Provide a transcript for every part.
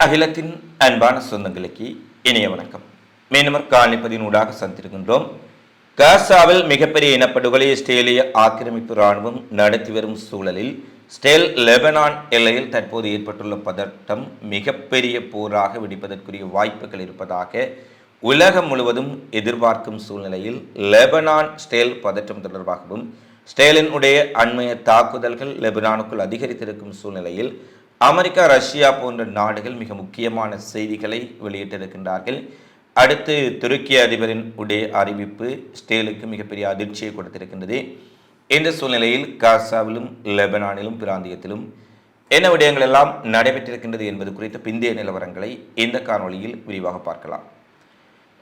அகிலத்தின் அன்பான சொந்தங்களுக்கு இணைய வணக்கம். மீனவர் காணிப்பதின் ஊடாக சந்திருக்கின்றோம் காசாவில் மிகப்பெரிய இனப்படுகொலை இஸ்ரேலிய ஆக்கிரமிப்பு இராணுவம் நடத்தி வரும் சூழலில் ஸ்டேல் லெபனான் எல்லையில் தற்போது ஏற்பட்டுள்ள பதட்டம் மிகப்பெரிய போராக வெடிப்பதற்குரிய வாய்ப்புகள் இருப்பதாக உலகம் முழுவதும் எதிர்பார்க்கும் சூழ்நிலையில் லெபனான் ஸ்டேல் பதற்றம் தொடர்பாகவும் ஸ்டேலினுடைய அண்மைய தாக்குதல்கள் லெபனானுக்குள் அதிகரித்திருக்கும் சூழ்நிலையில் அமெரிக்கா ரஷ்யா போன்ற நாடுகள் மிக முக்கியமான செய்திகளை வெளியிட்டிருக்கின்றார்கள். அடுத்து துருக்கிய அதிபரின் உடைய அறிவிப்பு ஸ்டேலுக்கு மிகப்பெரிய அதிர்ச்சியை கொடுத்திருக்கின்றது. இந்த சூழ்நிலையில் காசாவிலும் லெபனானிலும் பிராந்தியத்திலும் என்ன விடயங்கள் எல்லாம் நடைபெற்றிருக்கின்றது என்பது குறித்த பிந்தைய நிலவரங்களை இந்த காணொளியில் விரிவாக பார்க்கலாம்.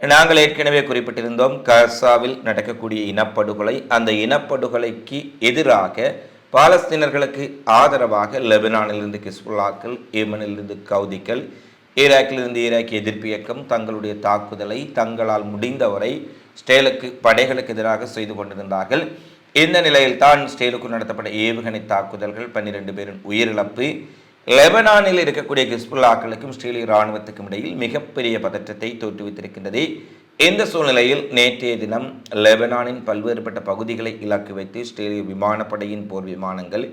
நாங்கள் ஏற்கனவே குறிப்பிட்டிருந்தோம் காசாவில் நடக்கக்கூடிய இனப்படுகொலை அந்த இனப்படுகொலைக்கு எதிராக பாலஸ்தீனர்களுக்கு ஆதரவாக லெபனானிலிருந்து கிஸ்புல்லாக்கள் ஏமனிலிருந்து கவுதிகள் ஈராக்கிலிருந்து ஈராக் எதிர்ப்பு இயக்கம் தங்களுடைய தாக்குதலை தங்களால் முடிந்தவரை ஸ்டேலுக்கு படைகளுக்கு எதிராக செய்து கொண்டிருந்தார்கள். இந்த நிலையில் தான் ஸ்டேலுக்கு நடத்தப்பட்ட ஏவுகணை தாக்குதல்கள் பன்னிரண்டு பேரின் உயிரிழப்பு. லெபனானில் இருக்கக்கூடிய கிஸ்புல்லாக்களுக்கும் ஸ்டேலிய இராணுவத்துக்கும் இடையில் மிகப்பெரிய பதற்றத்தை தோற்றுவித்திருக்கின்றது. இந்த சூழ்நிலையில் நேற்றைய தினம் லெபனானின் பல்வேறுபட்ட பகுதிகளை இலக்கு வைத்து ஸ்டீல் விமானப்படையின் போர் விமானங்கள்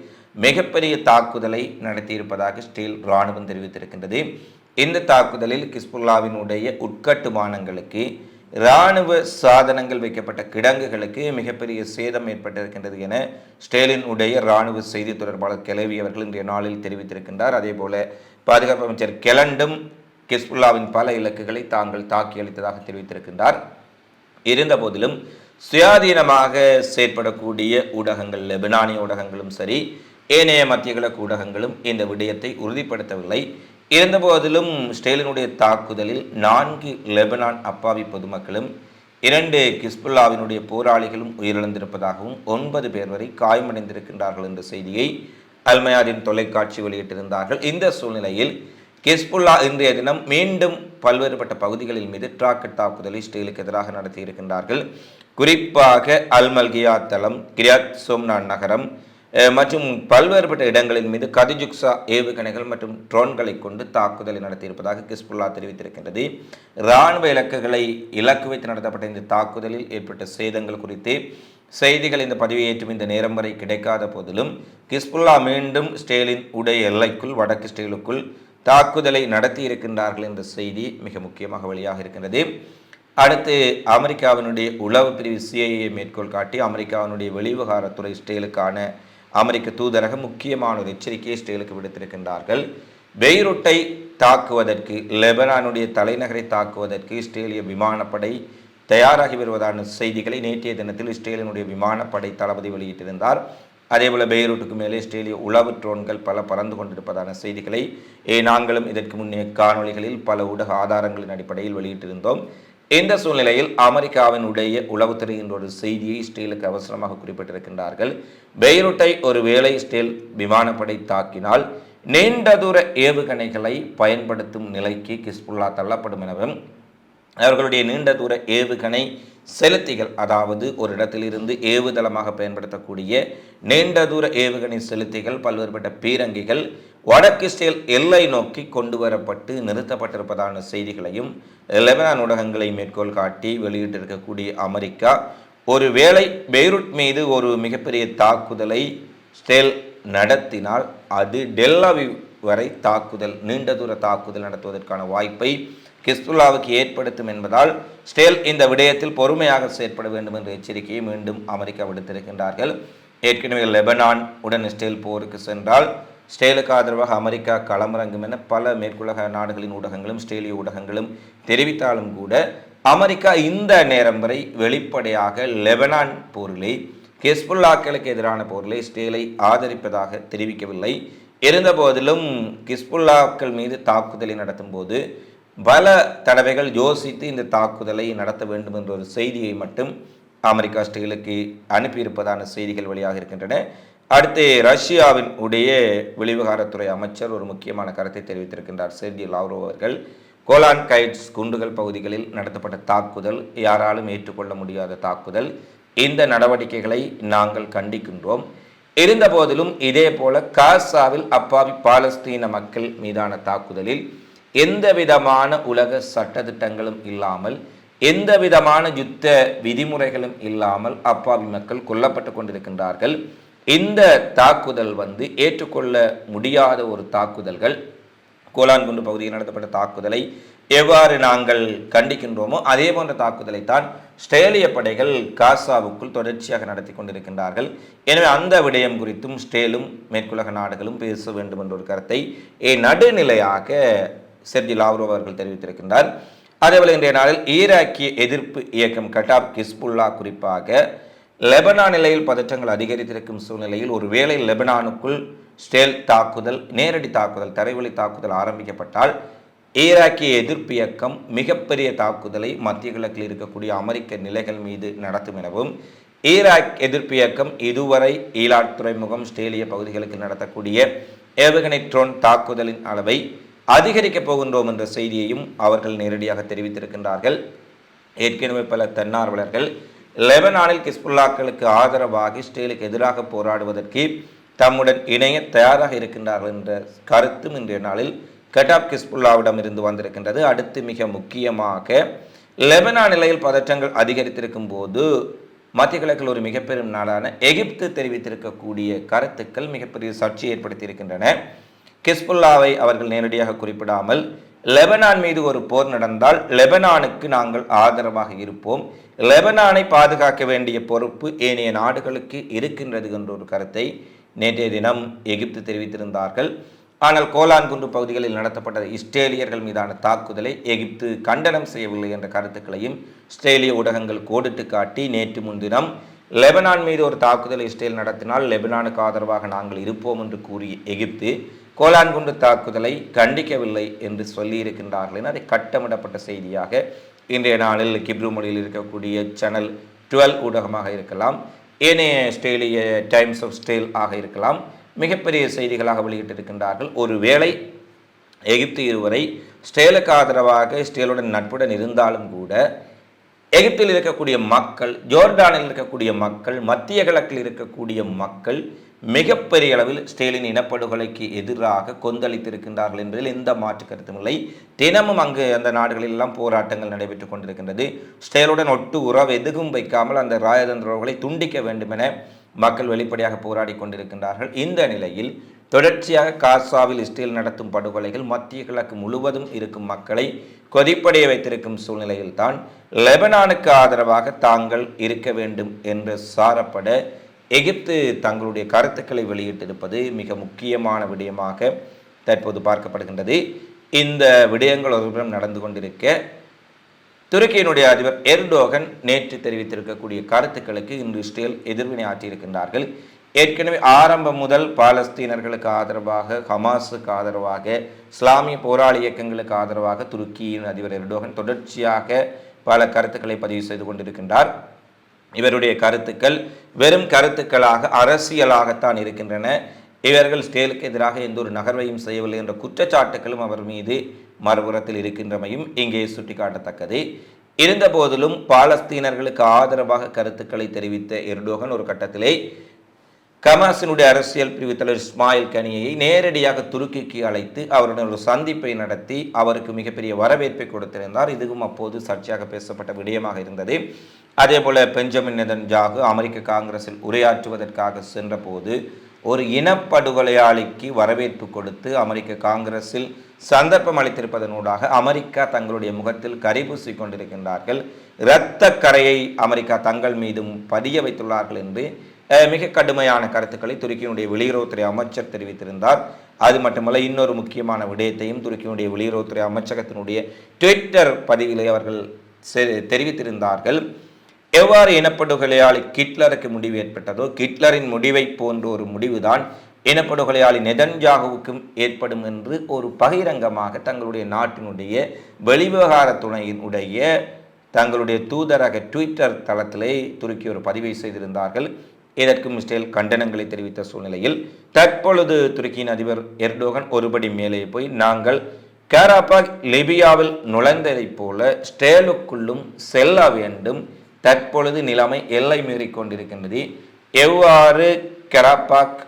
மிகப்பெரிய தாக்குதலை நடத்தியிருப்பதாக ஸ்டீல் இராணுவம் தெரிவித்திருக்கின்றது. இந்த தாக்குதலில் கிஸ்புல்லாவினுடைய உட்கட்டுமானங்களுக்கு இராணுவ சாதனங்கள் வைக்கப்பட்ட கிடங்குகளுக்கு மிகப்பெரிய சேதம் ஏற்பட்டிருக்கின்றது என ஸ்டேலின் உடைய இராணுவ செய்தி தொடர்பாளர் கெலவி அவர்கள் இன்றைய நாளில் தெரிவித்திருக்கின்றார். அதே போல பாதுகாப்பு அமைச்சர் கெலண்டும் கிஸ்புல்லாவின் பல இலக்குகளை தாங்கள் தாக்கி அளித்ததாக தெரிவித்திருக்கின்றார். இருந்த போதிலும் சுயாதீனமாக செயற்படக்கூடிய ஊடகங்கள் லெபனானிய ஊடகங்களும் சரி ஏனைய மத்திய கிழக்கு ஊடகங்களும் இந்த விடயத்தை உறுதிப்படுத்தவில்லை. இருந்தபோதிலும் ஸ்டேலினுடைய தாக்குதலில் நான்கு லெபனான் அப்பாவி பொதுமக்களும் இரண்டு கிஸ்புல்லாவினுடைய போராளிகளும் உயிரிழந்திருப்பதாகவும் ஒன்பது பேர் வரை காயமடைந்திருக்கின்றார்கள் என்ற செய்தியை அல்மயாரின் தொலைக்காட்சி வெளியிட்டிருந்தார்கள். இந்த சூழ்நிலையில் கிஸ்புல்லா இன்றைய தினம் மீண்டும் பல்வேறுபட்ட பகுதிகளில் மீது டிராக்கெட் தாக்குதலை இஸ்ரேலுக்கு எதிராக நடத்தியிருக்கின்றார்கள் குறிப்பாக அல்மல்கியா தளம் கிரியாத் சோம்நாத் நகரம் மற்றும் பல்வேறுபட்ட இடங்களின் மீது கதிஜுக்ஸா ஏவுகணைகள் மற்றும் ட்ரோன்களை கொண்டு தாக்குதலை நடத்தியிருப்பதாக கிஸ்புல்லா தெரிவித்திருக்கின்றது. இராணுவ இலக்குகளை இலக்கு வைத்து நடத்தப்பட்ட இந்த தாக்குதலில் ஏற்பட்ட சேதங்கள் குறித்து செய்திகள் இந்த பதிவை ஏற்றும் இந்த நேரம் வரை கிடைக்காத போதிலும் கிஸ்புல்லா மீண்டும் ஸ்டேலின் உடைய எல்லைக்குள் வடக்கு ஸ்டேலுக்குள் தாக்குதலை நடத்தி இருக்கின்றார்கள் என்ற செய்தி மிக முக்கியமாக வெளியாக இருக்கின்றது. அடுத்து அமெரிக்காவினுடைய உளவு பிரிவு சிஐஏ மேற்கோள் காட்டி அமெரிக்காவினுடைய வெளிவிவகாரத்துறை ஸ்டேலுக்கான அமெரிக்க தூதரக முக்கியமான ஒரு எச்சரிக்கையை ஸ்டேலுக்கு விடுத்திருக்கின்றார்கள். பெய்ரூட்டை தாக்குவதற்கு லெபனானுடைய தலைநகரை தாக்குவதற்கு இஸ்ரேலிய விமானப்படை தயாராகி வருவதான செய்திகளை நேற்றைய தினத்தில் இஸ்ரேலினுடைய விமானப்படை தளபதி வெளியிட்டிருந்தார். அதேபோல் பெய்ரூட்டுக்கு மேலே இஸ்ரேலிய உளவு ட்ரோன்கள் பல பறந்து கொண்டிருப்பதான செய்திகளை ஏ நாங்களும் இதற்கு முன்னே காணொளிகளில் பல ஊடக ஆதாரங்களின் அடிப்படையில் வெளியிட்டிருந்தோம். இந்த சூழ்நிலையில் அமெரிக்காவினுடைய உளவுத்துறை என்ற ஒரு செய்தியை இஸ்ரேலுக்கு அவசரமாக குறிப்பிட்டிருக்கின்றார்கள். பெய்ரூட்டை ஒரு வேளை இஸ்ரேல் விமானப்படை தாக்கினால் நீண்ட தூர ஏவுகணைகளை பயன்படுத்தும் நிலைக்கு கிஸ்புல்லா தள்ளப்படும் எனவும் அவர்களுடைய நீண்ட தூர ஏவுகணை செலுத்திகள் அதாவது ஒரு இடத்திலிருந்து ஏவுதளமாக பயன்படுத்தக்கூடிய நீண்ட தூர ஏவுகணை செலுத்திகள் பல்வேறுபட்ட பீரங்கிகள் வடக்கு ஸ்டேல் எல்லை நோக்கி கொண்டு வரப்பட்டு நிறுத்தப்பட்டிருப்பதான செய்திகளையும் லெபனான் ஊடகங்களை மேற்கோள் காட்டி வெளியிட்டிருக்கக்கூடிய அமெரிக்கா ஒருவேளை பெய்ரூட் மீது ஒரு மிகப்பெரிய தாக்குதலை ஸ்டேல் நடத்தினால் அது டெல்லாவி வரை தாக்குதல் நீண்ட தூர தாக்குதல் நடத்துவதற்கான வாய்ப்பை கிஸ்துல்லாவுக்கு ஏற்படுத்தும் என்பதால் ஸ்டேல் இந்த விடயத்தில் பொறுமையாக செயற்பட வேண்டும் என்ற எச்சரிக்கையை மீண்டும் அமெரிக்கா விடுத்திருக்கின்றார்கள். ஏற்கனவே லெபனான் உடன் ஸ்டேல் போருக்கு சென்றால் ஸ்டேலுக்கு ஆதரவாக அமெரிக்கா களமிறங்கும் என பல மேற்குலக நாடுகளின் ஊடகங்களும் ஸ்டேலிய ஊடகங்களும் தெரிவித்தாலும் கூட அமெரிக்கா இந்த நேரம் வரை வெளிப்படையாக லெபனான் போரிலே கிஸ்புல்லாக்களுக்கு எதிரான போரிலே ஸ்டேலை ஆதரிப்பதாக தெரிவிக்கவில்லை. இருந்தபோதிலும் கிஸ்புல்லாக்கள் மீது தாக்குதலை நடத்தும் போது பல தடவைகள் யோசித்து இந்த தாக்குதலை நடத்த வேண்டும் என்ற ஒரு செய்தியை மட்டும் அமெரிக்கா ஸ்டீலுக்கு அனுப்பியிருப்பதான செய்திகள் வெளியாக இருக்கின்றன. அடுத்து ரஷ்யாவின் உடைய வெளிவிவகாரத்துறை அமைச்சர் ஒரு முக்கியமான கருத்தை தெரிவித்திருக்கின்றார். செர்ஜி லாவ்ரோ அவர்கள் கோலான் கைட்ஸ் குண்டுகள் பகுதிகளில் நடத்தப்பட்ட தாக்குதல் யாராலும் ஏற்றுக்கொள்ள முடியாத தாக்குதல். இந்த நடவடிக்கைகளை நாங்கள் கண்டிக்கின்றோம். இருந்தபோதிலும் இதே போல காசாவில் அப்பாவி பாலஸ்தீன மக்கள் மீதான தாக்குதலில் எந்த விதமான உலக சட்டத்திட்டங்களும் இல்லாமல் எந்த விதமான யுத்த விதிமுறைகளும் இல்லாமல் அப்பாவி மக்கள் கொல்லப்பட்டு கொண்டிருக்கின்றார்கள். இந்த தாக்குதல் வந்து ஏற்றுக்கொள்ள முடியாத ஒரு தாக்குதல்கள் கோலான்குண்டு பகுதியில் நடத்தப்பட்ட தாக்குதலை எவ்வாறு நாங்கள் கண்டிக்கின்றோமோ அதே போன்ற தாக்குதலை தான் ஸ்ட்ரேலிய படைகள் காசாவுக்குள் தொடர்ச்சியாக நடத்தி கொண்டிருக்கின்றார்கள். எனவே அந்த விடயம் குறித்தும் ஸ்டேலும் மேற்குலக நாடுகளும் பேச வேண்டும் என்ற ஒரு கருத்தை நடுநிலையாக செர்ஜி லாவ்ரோவ் அவர்கள் தெரிவித்திருக்கின்றார். அதேபோல் இன்றைய நாளில் ஈராக்கிய எதிர்ப்பு இயக்கம் கட்டாப் கிஸ்புல்லா குறிப்பாக லெபனான் நிலையில் பதற்றங்கள் அதிகரித்திருக்கும் சூழ்நிலையில் ஒருவேளை லெபனானுக்குள் ஸ்டேல் தாக்குதல் நேரடி தாக்குதல் தரைவழி தாக்குதல் ஆரம்பிக்கப்பட்டால் ஈராக்கிய எதிர்ப்பு இயக்கம் மிகப்பெரிய தாக்குதலை மத்திய கிழக்கில் இருக்கக்கூடிய அமெரிக்க நிலைகள் மீது நடத்தும் எனவும் ஈராக் எதிர்ப்பு இயக்கம் இதுவரை ஈலாட் துறைமுகம் ஸ்டேலிய பகுதிகளுக்கு நடத்தக்கூடிய ஏவுகணை ட்ரோன் தாக்குதலின் அளவை அதிகரிக்கப் போகின்றோம் என்ற செய்தியையும் அவர்கள் நேரடியாக தெரிவித்திருக்கின்றார்கள். ஏற்கனவே பல தன்னார்வலர்கள் லெபனானில் கிஸ்புல்லாக்களுக்கு ஆதரவாக இஸ்ரேலுக்கு எதிராக போராடுவதற்கு தம்முடன் இணைய தயாராக இருக்கின்றார்கள் என்ற கருத்தும் இன்றைய நாளில் கட்டாப் கிஸ்புல்லாவிடம் இருந்து வந்திருக்கின்றது. அடுத்து மிக முக்கியமாக லெபனான் நிலையில் பதற்றங்கள் அதிகரித்திருக்கும் போது மத்திய கிழக்கில் ஒரு மிகப்பெரும் நாடான எகிப்து தெரிவித்திருக்கக்கூடிய கருத்துக்கள் மிகப்பெரிய சர்ச்சை ஏற்படுத்தியிருக்கின்றன. கிஸ்புல்லாவை அவர்கள் நேரடியாக குறிப்பிடாமல் லெபனான் மீது ஒரு போர் நடந்தால் லெபனானுக்கு நாங்கள் ஆதரவாக இருப்போம். லெபனானை பாதுகாக்க வேண்டிய பொறுப்பு ஏனைய நாடுகளுக்கு இருக்கின்றது என்ற ஒரு கருத்தை நேற்றைய தினம் எகிப்து தெரிவித்திருந்தார்கள். ஆனால் கோலான் குன்று பகுதிகளில் நடத்தப்பட்ட இஸ்ரேலியர்கள் மீதான தாக்குதலை எகிப்து கண்டனம் செய்யவில்லை என்ற கருத்துக்களையும் இஸ்ரேலிய ஊடகங்கள் கோடிட்டு காட்டி நேற்று முன்தினம் லெபனான் மீது ஒரு தாக்குதலை இஸ்ரேல் நடத்தினால் லெபனானுக்கு ஆதரவாக நாங்கள் இருப்போம் என்று கூறிய எகிப்து கோலான்குண்டு தாக்குதலை கண்டிக்கவில்லை என்று சொல்லியிருக்கின்றார்கள் என அதை கட்டமிடப்பட்ட செய்தியாக இன்றைய நாளில் கிப்ரு மொழியில் இருக்கக்கூடிய சேனல் டுவெல் ஊடகமாக இருக்கலாம் ஏனைய ஸ்டேலிய டைம்ஸ் ஆஃப் ஸ்டேல் ஆக இருக்கலாம் மிகப்பெரிய செய்திகளாக வெளியிட்டிருக்கின்றார்கள். ஒருவேளை எகிப்து இருவரை ஸ்டேலுக்கு ஆதரவாக ஸ்டேலுடன் நட்புடன் இருந்தாலும் கூட எகிப்தில் இருக்கக்கூடிய மக்கள் ஜோர்டானில் இருக்கக்கூடிய மக்கள் மத்திய கிழக்கில் இருக்கக்கூடிய மக்கள் மிகப்பெரிய அளவில் ஸ்டேலின் இனப்படுகொலைக்கு எதிராக கொந்தளித்திருக்கின்றார்கள் என்பதில் எந்த மாற்று கருத்தும் இல்லை. தினமும் அங்கு அந்த நாடுகளிலெல்லாம் போராட்டங்கள் நடைபெற்றுக் கொண்டிருக்கின்றது. ஸ்டேலுடன் ஒட்டு உறவு எதுவும் வைக்காமல் அந்த ராஜதந்திர துண்டிக்க வேண்டும் என மக்கள் வெளிப்படையாக போராடி கொண்டிருக்கின்றார்கள். இந்த நிலையில் தொடர்ச்சியாக காசாவில் இஸ்ரேல் நடத்தும் படுகொலைகள் மத்திய கிழக்கு முழுவதும் இருக்கும் மக்களை கொதிப்படைய வைத்திருக்கும் சூழ்நிலையில்தான் லெபனானுக்கு ஆதரவாக தாங்கள் இருக்க வேண்டும் என்று சாரப்பட எகிப்து தங்களுடைய கருத்துக்களை வெளியிட்டிருப்பது மிக முக்கியமான விடயமாக தற்போது பார்க்கப்படுகின்றது. இந்த விடயங்கள் ஒருபுறம் நடந்து கொண்டிருக்க துருக்கியினுடைய அதிபர் எர்டோகன் நேற்று தெரிவித்திருக்கக்கூடிய கருத்துக்களுக்கு இன்று இஸ்ரேல் எதிர்வினை ஆற்றியிருக்கின்றார்கள். ஏற்கனவே ஆரம்பம் முதல் பாலஸ்தீனர்களுக்கு ஆதரவாக ஹமாஸுக்கு ஆதரவாக இஸ்லாமிய போராளி இயக்கங்களுக்கு ஆதரவாக துருக்கியின் அதிபர் எர்டோகன் தொடர்ச்சியாக பல கருத்துக்களை பதிவு செய்து கொண்டிருக்கின்றார். இவருடைய கருத்துக்கள் வெறும் கருத்துக்களாக அரசியலாகத்தான் இருக்கின்றன. இவர்கள் ஸ்டேலுக்கு எதிராக எந்த ஒரு நகர்வையும் செய்யவில்லை என்ற குற்றச்சாட்டுகளும் அவர் மீது மறுபுறத்தில் இருக்கின்றமையும் இங்கே சுட்டிக்காட்டத்தக்கது. இருந்த போதிலும் பாலஸ்தீனர்களுக்கு ஆதரவாக கருத்துக்களை தெரிவித்த எர்டோகன் ஒரு கட்டத்திலே கமாசினுடைய அரசியல் பிரிவு தலைவர் இஸ்மாயில் கனியை நேரடியாக துருக்கிக்கு அழைத்து அவருடன் ஒரு சந்திப்பை நடத்தி அவருக்கு மிகப்பெரிய வரவேற்பை கொடுத்திருந்தார். இதுவும் அப்போது சர்ச்சையாக பேசப்பட்ட விடயமாக இருந்தது. அதே போல பெஞ்சமின் நெதன்ஜாகு அமெரிக்க காங்கிரஸில் உரையாற்றுவதற்காக சென்றபோது ஒரு இனப்படுகொலையாளிக்கு வரவேற்பு கொடுத்து அமெரிக்க காங்கிரஸில் சந்தர்ப்பம் அளித்திருப்பதனூடாக அமெரிக்கா தங்களுடைய முகத்தில் கரிபூசி கொண்டிருக்கின்றார்கள். இரத்த கரையை அமெரிக்கா தங்கள் மீதும் பதிய வைத்துள்ளார்கள் என்று மிக கடுமையான கருத்துக்களை துருக்கியினுடைய வெளியுறவுத்துறை அமைச்சர் தெரிவித்திருந்தார். அது மட்டுமல்ல இன்னொரு முக்கியமான விடயத்தையும் துருக்கியினுடைய வெளியுறவுத்துறை அமைச்சகத்தினுடைய ட்விட்டர் பதிவிலே அவர்கள் தெரிவித்திருந்தார்கள். எவ்வாறு இனப்படுகொலையாளி கிட்லருக்கு முடிவு ஏற்பட்டதோ கிட்லரின் முடிவை போன்ற ஒரு முடிவுதான் இனப்படுகொலையாளி நெதன்ஜாகுவுக்கும் ஏற்படும் என்று ஒரு பகிரங்கமாக தங்களுடைய நாட்டினுடைய வெளிவிவகார துணையினுடைய தங்களுடைய தூதரக ட்விட்டர் தளத்திலே துருக்கி ஒரு பதிவை செய்திருந்தார்கள். இதற்கும் இஸ்ரேல் கண்டனங்களை தெரிவித்த சூழ்நிலையில் தற்பொழுது துருக்கியின் அதிபர் எர்டோகன் ஒருபடி மேலே போய் நாங்கள் கேராபாக் லிபியாவில் நுழைந்ததைப் போல ஸ்டேலுக்குள்ளும் செல்ல வேண்டும். தற்பொழுது நிலைமை எல்லை மீறி கொண்டிருக்கின்றது. எவ்வாறு கெராபாக்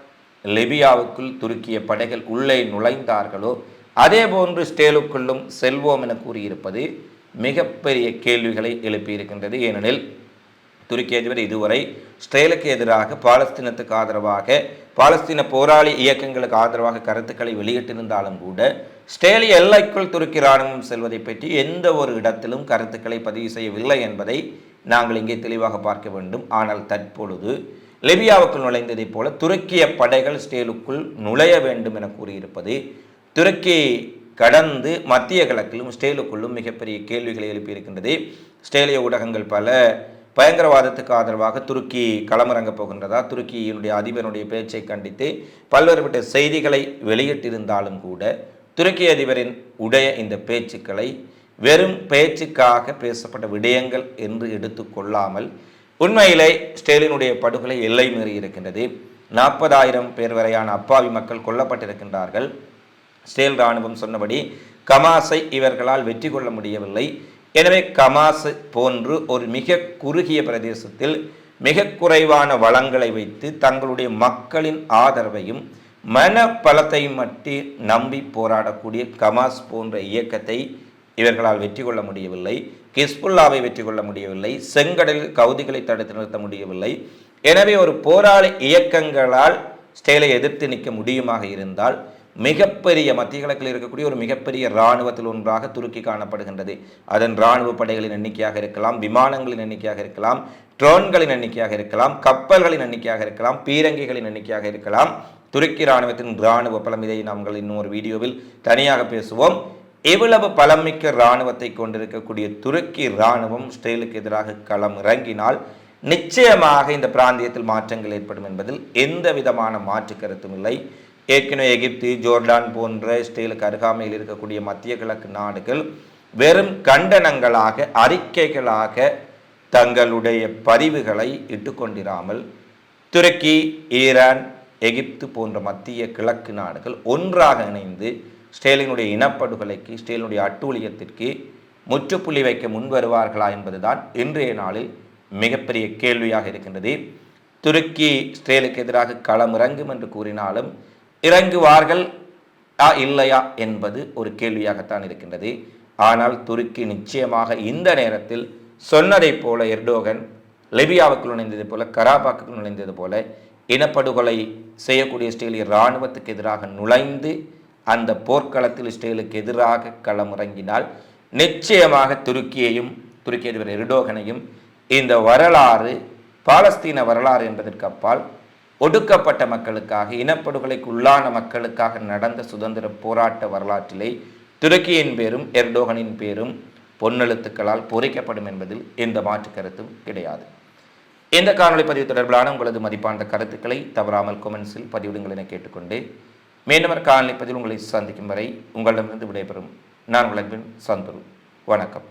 லிபியாவுக்குள் துருக்கிய படைகள் உள்ளே நுழைந்தார்களோ அதே போன்று ஸ்டேலுக்குள்ளும் செல்வோம் என கூறியிருப்பது மிகப்பெரிய கேள்விகளை எழுப்பியிருக்கின்றது. ஏனெனில் துருக்கி அதிபர் இதுவரை ஸ்டேலுக்கு எதிராக பாலஸ்தீனத்துக்கு ஆதரவாக பாலஸ்தீன போராளி இயக்கங்களுக்கு ஆதரவாக கருத்துக்களை வெளியிட்டிருந்தாலும் கூட ஸ்டேலி எல்லைக்குள் துருக்கி இராணுவம் செல்வதை பற்றி எந்த ஒரு இடத்திலும் கருத்துக்களை பதிவு செய்யவில்லை என்பதை நாங்கள் இங்கே தெளிவாக பார்க்க வேண்டும். ஆனால் தற்பொழுது லிபியாவுக்குள் நுழைந்ததைப் போல துருக்கிய படைகள் ஸ்டேலுக்குள் நுழைய வேண்டும் என கூறியிருப்பது துருக்கி கடந்து மத்திய கிழக்கிலும் ஸ்டேலுக்குள்ளும் மிகப்பெரிய கேள்விகளை எழுப்பியிருக்கின்றது. ஸ்டேலிய ஊடகங்கள் பல பயங்கரவாதத்துக்கு ஆதரவாக துருக்கி களமிறங்கப் போகின்றதா துருக்கியினுடைய அதிபருடைய பேச்சை கண்டித்து பல்வேறுபட்ட செய்திகளை வெளியிட்டிருந்தாலும் கூட துருக்கி அதிபரின் உடைய இந்த பேச்சுக்களை வெறும் பேச்சுக்காக பேசப்பட்ட விடயங்கள் என்று எடுத்துக்கொள்ளாமல் உண்மையிலே ஸ்டேலினுடைய படுகொலை எல்லை மீறி இருக்கின்றது. நாற்பதாயிரம் பேர் வரையான அப்பாவி மக்கள் கொல்லப்பட்டிருக்கின்றார்கள். ஸ்டேல் இராணுவம் சொன்னபடி கமாஸை இவர்களால் வெற்றி கொள்ள முடியவில்லை. எனவே கமாஸ் போன்று ஒரு மிக குறுகிய பிரதேசத்தில் மிக குறைவான வளங்களை வைத்து தங்களுடைய மக்களின் ஆதரவையும் மன பலத்தையும் மட்டி நம்பி போராடக்கூடிய கமாஸ் போன்ற இயக்கத்தை இவர்களால் வெற்றி கொள்ள முடியவில்லை. கிஸ்புல்லாவை வெற்றி கொள்ள முடியவில்லை. செங்கடலில் கவுதிகளை தடுத்து நிறுத்த முடியவில்லை. எனவே ஒரு போராளி இயக்கங்களால் ஸ்டேலை எதிர்த்து நிற்க முடியுமாக இருந்தால் மிகப்பெரிய மத்திய கிழக்கில் இருக்கக்கூடிய ஒரு மிகப்பெரிய இராணுவத்தில் ஒன்றாக துருக்கி காணப்படுகின்றது. அதன் இராணுவ படைகளின் எண்ணிக்கையாக இருக்கலாம் விமானங்களின் எண்ணிக்கையாக இருக்கலாம் ட்ரோன்களின் எண்ணிக்கையாக இருக்கலாம் கப்பல்களின் எண்ணிக்கையாக இருக்கலாம் பீரங்கிகளின் எண்ணிக்கையாக இருக்கலாம். துருக்கி இராணுவத்தின் இராணுவ பலம் இதை நாங்கள் இன்னும் ஒரு வீடியோவில் தனியாக பேசுவோம். எவ்வளவு பலமிக்க இராணுவத்தை கொண்டிருக்கக்கூடிய துருக்கி இராணுவம் இஸ்ரேலுக்கு எதிராக களம் இறங்கினால் நிச்சயமாக இந்த பிராந்தியத்தில் மாற்றங்கள் ஏற்படும் என்பதில் எந்த விதமான மாற்று கருத்தும் இல்லை. ஏற்கனவே எகிப்து ஜோர்டான் போன்ற இஸ்ரேலுக்கு அருகாமையில் இருக்கக்கூடிய மத்திய கிழக்கு நாடுகள் வெறும் கண்டனங்களாக அறிக்கைகளாக தங்களுடைய பதிவுகளை இட்டுக்கொண்டிராமல் துருக்கி ஈரான் எகிப்து போன்ற மத்திய கிழக்கு நாடுகள் ஒன்றாக இணைந்து ஸ்டேலினுடைய இனப்படுகொலைக்கு ஸ்டேலினுடைய அட்டூழியத்திற்கு முற்றுப்புள்ளி வைக்க முன்வருவார்களா என்பதுதான் இன்றைய நாளில் மிகப்பெரிய கேள்வியாக இருக்கின்றது. துருக்கி ஸ்டேலுக்கு எதிராக களம் இறங்கும் என்று கூறினாலும் இறங்குவார்கள் இல்லையா என்பது ஒரு கேள்வியாகத்தான் இருக்கின்றது. ஆனால் துருக்கி நிச்சயமாக இந்த நேரத்தில் சொன்னதைப் போல எர்டோகன் லிபியாவுக்குள் நுழைந்தது போல கராபாக்குள் நுழைந்தது போல இனப்படுகொலை செய்யக்கூடிய ஸ்டேலிய இராணுவத்துக்கு எதிராக நுழைந்து அந்த போர்க்களத்தில் இஸ்ரேலுக்கு எதிராக களமிறங்கினால் நிச்சயமாக துருக்கியையும் துருக்கி அதிபர் எர்டோகனையும் இந்த வரலாறு பாலஸ்தீன வரலாறு என்பதற்கு அப்பால் ஒடுக்கப்பட்ட மக்களுக்காக இனப்படுகொலைக்கு உள்ளான மக்களுக்காக நடந்த சுதந்திர போராட்ட வரலாற்றிலே துருக்கியின் பேரும் எர்டோகனின் பேரும் பொன்னெழுத்துக்களால் பொறிக்கப்படும் என்பதில் எந்த மாற்று கருத்தும் கிடையாது. இந்த காணொலி பதிவு தொடர்பிலான உங்களது மதிப்பான கருத்துக்களை தவறாமல் கொமெண்ட்ஸில் பதிவிடுங்கள் என கேட்டுக்கொண்டு மீண்டும் காலநிலை பதிவில் உங்களை சந்திக்கும் வரை உங்களிடமிருந்து விடைபெறும். நான் உங்களின் சந்துரு. வணக்கம்.